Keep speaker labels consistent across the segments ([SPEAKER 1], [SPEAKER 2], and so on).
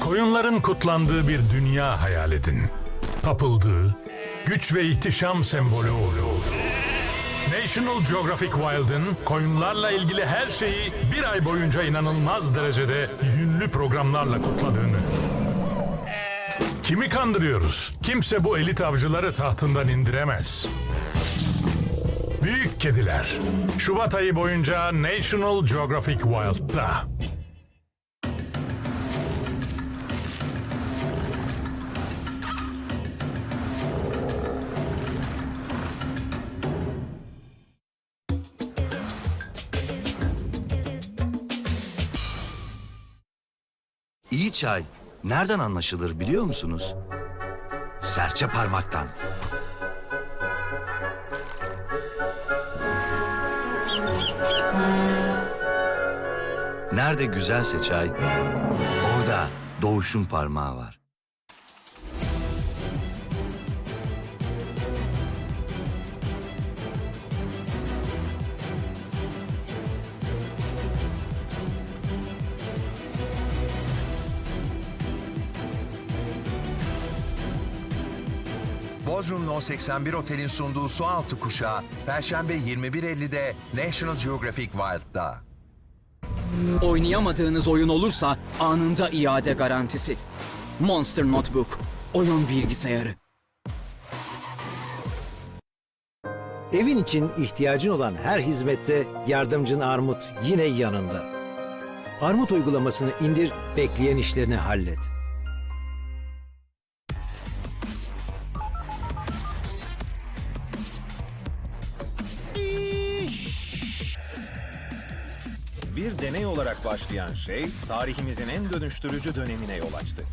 [SPEAKER 1] Koyunların kutlandığı bir dünya hayal edin. Tapıldığı, güç ve ihtişam sembolü olduğu. National Geographic Wild'ın koyunlarla ilgili her şeyi bir ay boyunca inanılmaz derecede yünlü programlarla kutladığını. Kimi kandırıyoruz? Kimse bu elit avcıları tahtından indiremez. Büyük kediler. Şubat ayı boyunca National Geographic Wild'da.
[SPEAKER 2] İyi çay nereden anlaşılır biliyor musunuz? Serçe parmaktan. Nerede güzelse çay, orada doğuşun parmağı var.
[SPEAKER 3] Bodrum No 81 Otel'in sunduğu Sualtı Kuşağı, Perşembe 21.50'de National Geographic Wild'da.
[SPEAKER 4] Oynayamadığınız oyun olursa anında iade garantisi. Monster Notebook. Oyun bilgisayarı.
[SPEAKER 5] Evin için ihtiyacın olan her hizmette yardımcın Armut yine yanında. Armut uygulamasını indir, bekleyen işlerini hallet.
[SPEAKER 6] Başlayan şey, tarihimizin en dönüştürücü dönemine yol açtı.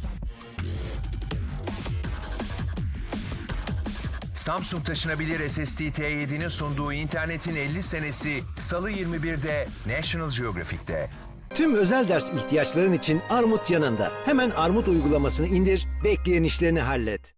[SPEAKER 3] Samsung taşınabilir SSD T7'nin sunduğu internetin 50 senesi Salı 21'de National Geographic'te.
[SPEAKER 5] Tüm özel ders ihtiyaçların için Armut yanında. Hemen Armut uygulamasını indir, bekleyen işlerini hallet.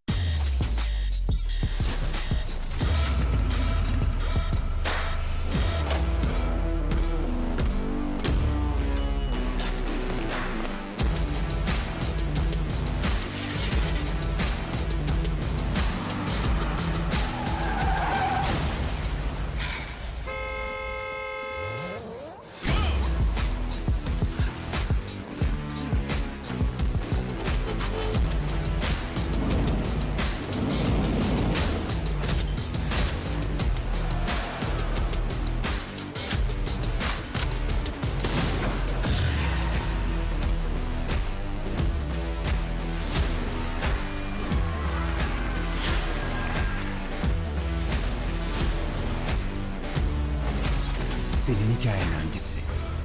[SPEAKER 7] Senin hikayen hangisi?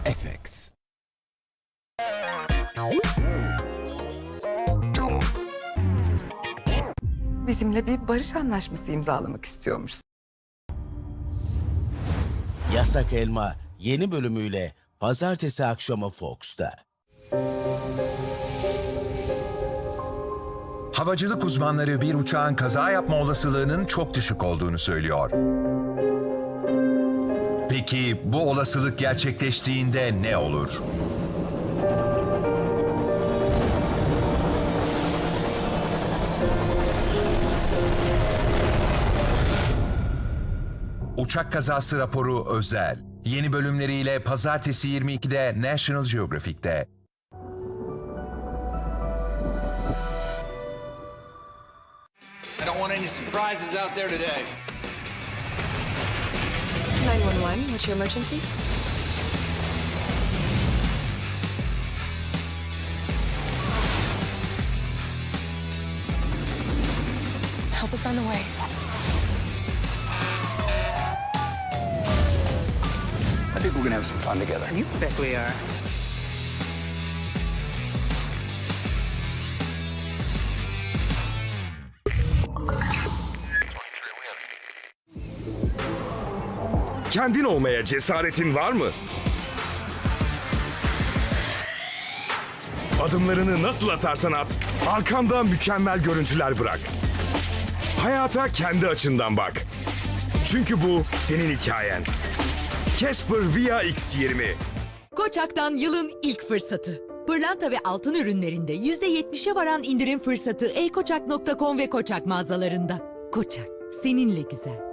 [SPEAKER 7] FX.
[SPEAKER 8] bizimle bir barış anlaşması imzalamak istiyormuş.
[SPEAKER 9] Yasak Elma yeni bölümüyle pazartesi akşamı Fox'ta.
[SPEAKER 3] Havacılık uzmanları bir uçağın kaza yapma olasılığının çok düşük olduğunu söylüyor. Peki bu olasılık gerçekleştiğinde ne olur? Uçak kazası raporu özel. Yeni bölümleriyle pazartesi 22'de National Geographic'te.
[SPEAKER 10] I don't want any surprises out there today.
[SPEAKER 8] 911, what's your emergency? Help us on the way.
[SPEAKER 10] I think we're gonna have some fun together.
[SPEAKER 8] You bet we are.
[SPEAKER 11] Kendin olmaya cesaretin var mı? Adımlarını nasıl atarsan at, arkanda mükemmel görüntüler bırak. Hayata kendi açından bak. Çünkü bu senin hikayen. Casper Via X20.
[SPEAKER 12] Koçak'tan yılın ilk fırsatı. Pırlanta ve altın ürünlerinde %70'e varan indirim fırsatı e-koçak.com ve Koçak mağazalarında. Koçak, seninle güzel.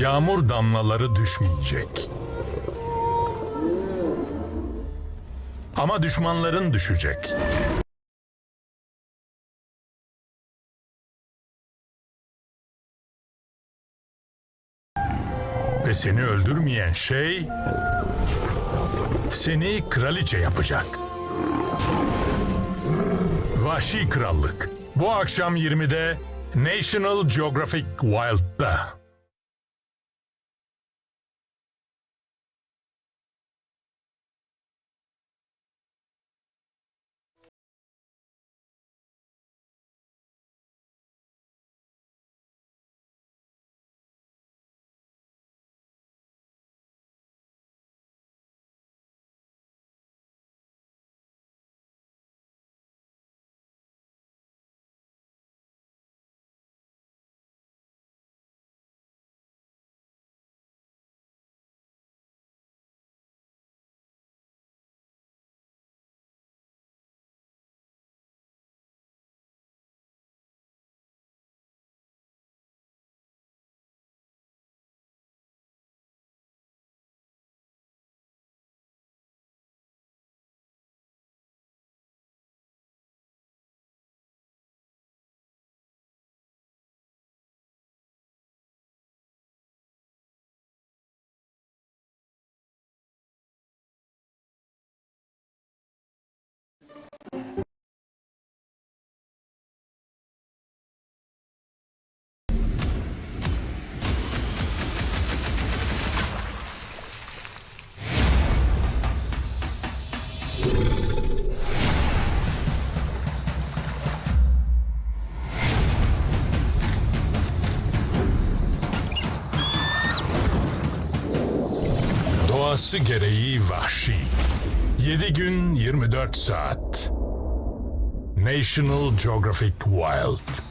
[SPEAKER 1] Yağmur damlaları düşmeyecek. Ama düşmanların düşecek. Ve seni öldürmeyen şey seni kraliçe yapacak. Vahşi Krallık. Bu akşam 20'de National Geographic Wild'da. Doğası gereği vahşi. 7 gün 24 saat. National Geographic Wild.